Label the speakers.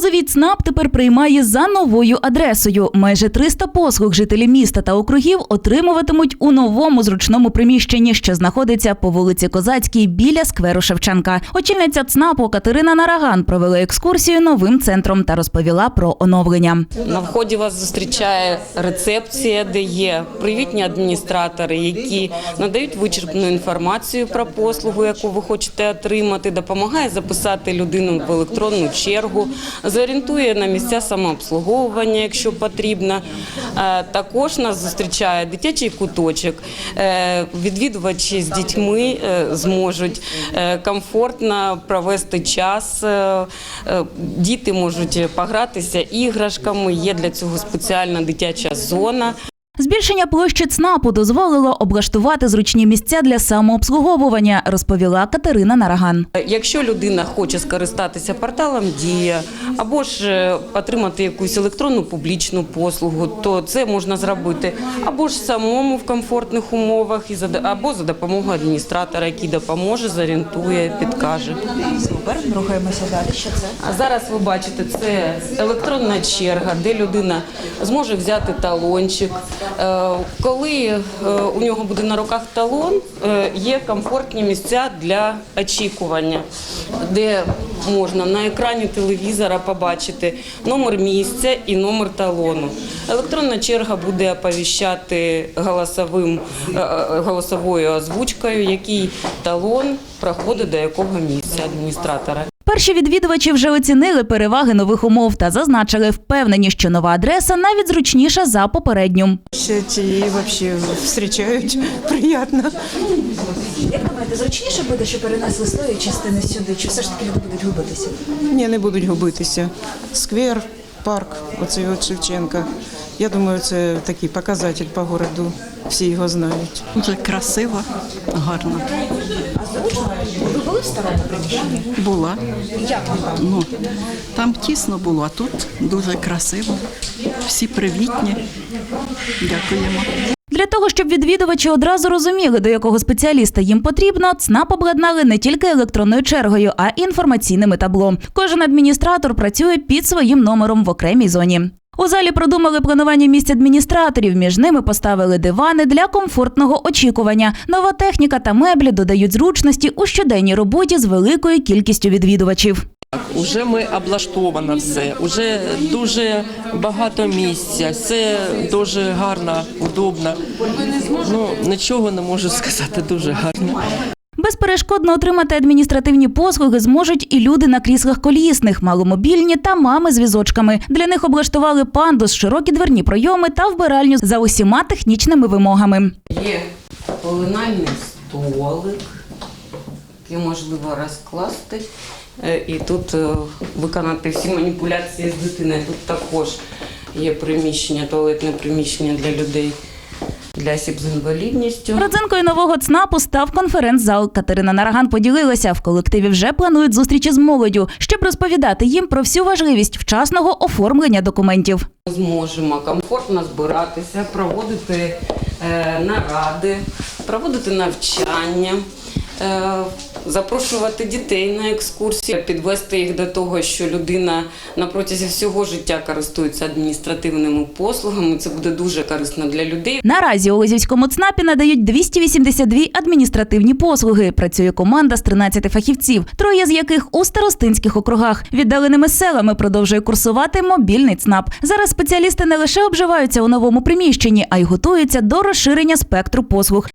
Speaker 1: Лозовій ЦНАП тепер приймає за новою адресою. Майже 300 послуг жителі міста та округів отримуватимуть у новому зручному приміщенні, що знаходиться по вулиці Козацькій біля скверу Шевченка. Очільниця ЦНАПу Катерина Нараган провела екскурсію новим центром та розповіла про оновлення.
Speaker 2: На вході вас зустрічає рецепція, де є привітні адміністратори, які надають вичерпну інформацію про послугу, яку ви хочете отримати, допомагає записати людину в електронну чергу, зорієнтує на місця самообслуговування, якщо потрібно. Е, Також нас зустрічає дитячий куточок. Е, Відвідувачі з дітьми е, зможуть комфортно провести час. Діти можуть погратися іграшками. Є для цього спеціальна дитяча зона.
Speaker 1: Збільшення площі ЦНАПу дозволило облаштувати зручні місця для самообслуговування, розповіла Катерина Нараган.
Speaker 2: Якщо людина хоче скористатися порталом Дія або ж е, отримати якусь електронну публічну послугу, то це можна зробити або ж самому в комфортних умовах, і за до- або за допомогою адміністратора, який допоможе, зорієнтує, підкаже.
Speaker 1: Супер, рухаємося далі. Що це?
Speaker 2: А зараз ви бачите, це електронна черга, де людина зможе взяти талончик. Е, Коли е, у нього буде на руках талон, е, є комфортні місця для очікування, де можна на екрані телевізора побачити номер місця і номер талону. Електронна черга буде оповіщати голосовим, голосовою озвучкою, який талон проходить до якого місця адміністратора.
Speaker 1: Перші відвідувачі вже оцінили переваги нових умов та зазначили впевнені, що нова адреса навіть зручніша за попередню.
Speaker 3: Сидять і взагалі зустрічають приємно.
Speaker 4: Як думаєте, зручніше буде, що перенесли з тої частини сюди, чи все ж таки люди будуть губитися?
Speaker 3: Ні, не будуть губитися. Сквер, парк, оцей от Шевченка. Я думаю, це такий показатель по городу. Всі його знають.
Speaker 5: Дуже красиво, гарно.
Speaker 4: Ви були в старому приміщенні?
Speaker 5: Була. Ну, там тісно було, а тут дуже красиво. Всі привітні. Дякуємо.
Speaker 1: Для того, щоб відвідувачі одразу розуміли, до якого спеціаліста їм потрібно, ЦНАП обладнали не тільки електронною чергою, а й інформаційними табло. Кожен адміністратор працює під своїм номером в окремій зоні. У залі продумали планування місць адміністраторів. Між ними поставили дивани для комфортного очікування. Нова техніка та меблі додають зручності у щоденній роботі з великою кількістю відвідувачів.
Speaker 6: Уже ми облаштовано все, уже дуже багато місця, все дуже гарно, удобно. Ну нічого не можу сказати, дуже гарно.
Speaker 1: Безперешкодно отримати адміністративні послуги зможуть і люди на кріслах колісних, маломобільні та мами з візочками. Для них облаштували пандус, широкі дверні пройоми та вбиральню за усіма технічними вимогами.
Speaker 2: Є полинальний столик, який можливо розкласти. Е, І тут е, виконати всі маніпуляції з дитиною. Тут також є приміщення, туалетне приміщення для людей, для осіб з інвалідністю.
Speaker 1: Родзинкою нового ЦНАПу став конференц-зал. Катерина Нараган поділилася. В колективі вже планують зустрічі з молоддю, щоб розповідати їм про всю важливість вчасного оформлення документів.
Speaker 2: Зможемо комфортно збиратися, проводити е, наради, проводити навчання, е, запрошувати дітей на екскурсії, підвести їх до того, що людина на протязі всього життя користується адміністративними послугами. Це буде дуже корисно для людей.
Speaker 1: Наразі у Лозівському ЦНАПі надають 282 адміністративні послуги. Працює команда з 13 фахівців, троє з яких у старостинських округах. Віддаленими селами продовжує курсувати мобільний ЦНАП. Зараз спеціалісти не лише обживаються у новому приміщенні, а й готуються до розширення спектру послуг.